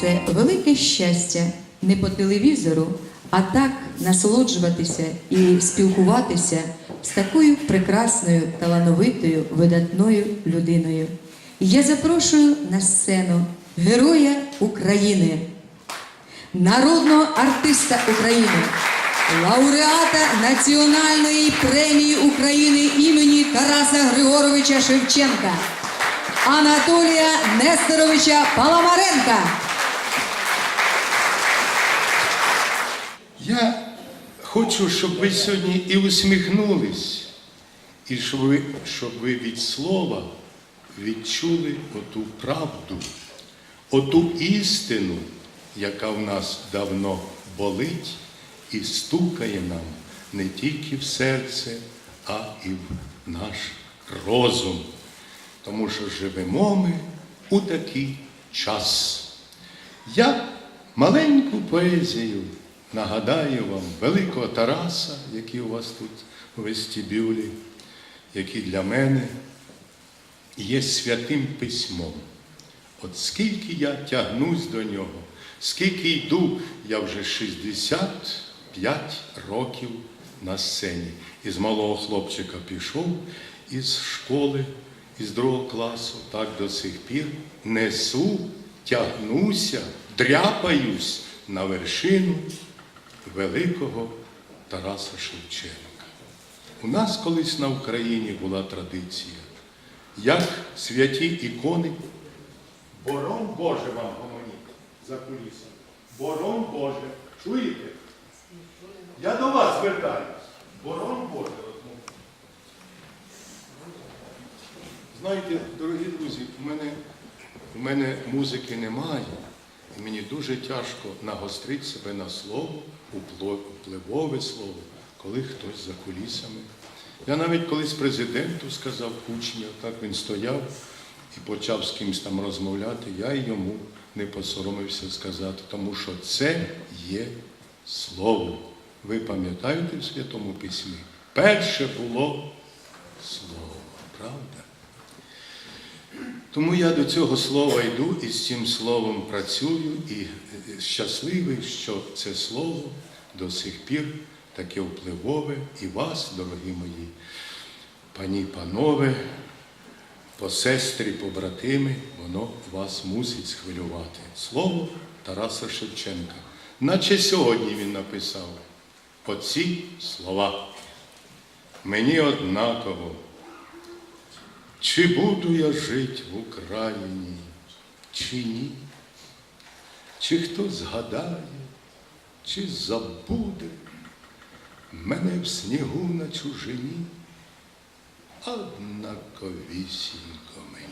це велике щастя не по телевізору, а так насолоджуватися і спілкуватися з такою прекрасною, талановитою, видатною людиною. Я запрошую на сцену Героя України, народного артиста України, лауреата Національної премії України імені Тараса Григоровича Шевченка, Анатолія Несторовича Паламаренка. Я хочу, щоб ви сьогодні і усміхнулись, і щоб ви, щоб ви від слова відчули оту правду, оту істину, яка в нас давно болить і стукає нам не тільки в серце, а і в наш розум. Тому що живемо ми у такий час. Я маленьку поезію нагадаю вам великого Тараса, який у вас тут у вестибюлі, який для мене є святим письмом. От скільки я тягнусь до нього, скільки йду, я вже 65 років на сцені. Із малого хлопчика пішов із школи, із другого класу, так до сих пір несу, тягнуся, дряпаюсь на вершину великого Тараса Шевченка. У нас колись на Україні була традиція, як святі ікони, борон Боже вам гомоніть за кулісами. Борон Боже. Чуєте? Я до вас звертаюсь. Борон Боже. розмовляю. Знаєте, дорогі друзі, в мене, в мене музики немає, і мені дуже тяжко нагострити себе на слово, впливове слово, коли хтось за кулісами. Я навіть колись президенту сказав Кучня, так він стояв і почав з кимось там розмовляти, я йому не посоромився сказати, тому що це є слово. Ви пам'ятаєте в Святому Письмі? Перше було слово, правда? Тому я до цього слова йду і з цим словом працюю, і е, щасливий, що це слово до сих пір таке впливове і вас, дорогі мої, пані, панове, посестрі, побратими, воно вас мусить схвилювати. Слово Тараса Шевченка. Наче сьогодні він написав оці слова. Мені однаково. Чи буду я жити в Україні, чи ні? Чи хто згадає, чи забуде мене в снігу на чужині, однаковісінько мені.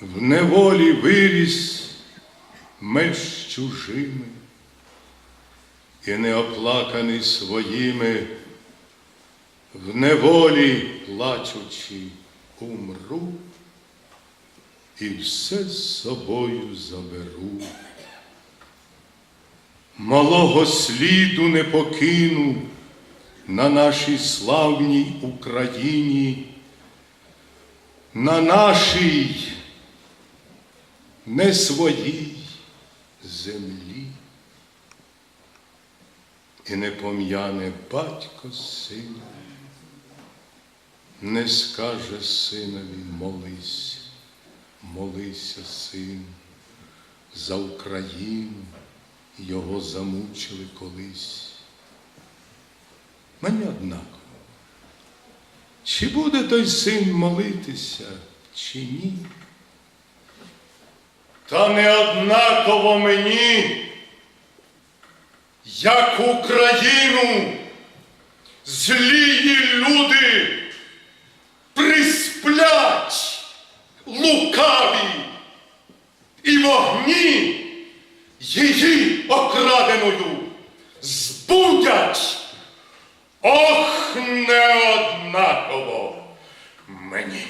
В неволі виріс меж чужими і неоплаканий своїми. В неволі плачучи умру і все з собою заберу. Малого сліду не покину на нашій славній Україні, на нашій не своїй землі. І не пом'яне батько сина, не скаже синові молись, молися, син, за Україну його замучили колись. Мені однаково, чи буде той син молитися, чи ні? Та не однаково мені, як Україну злії люди окраденою збудять. Ох, неоднаково мені.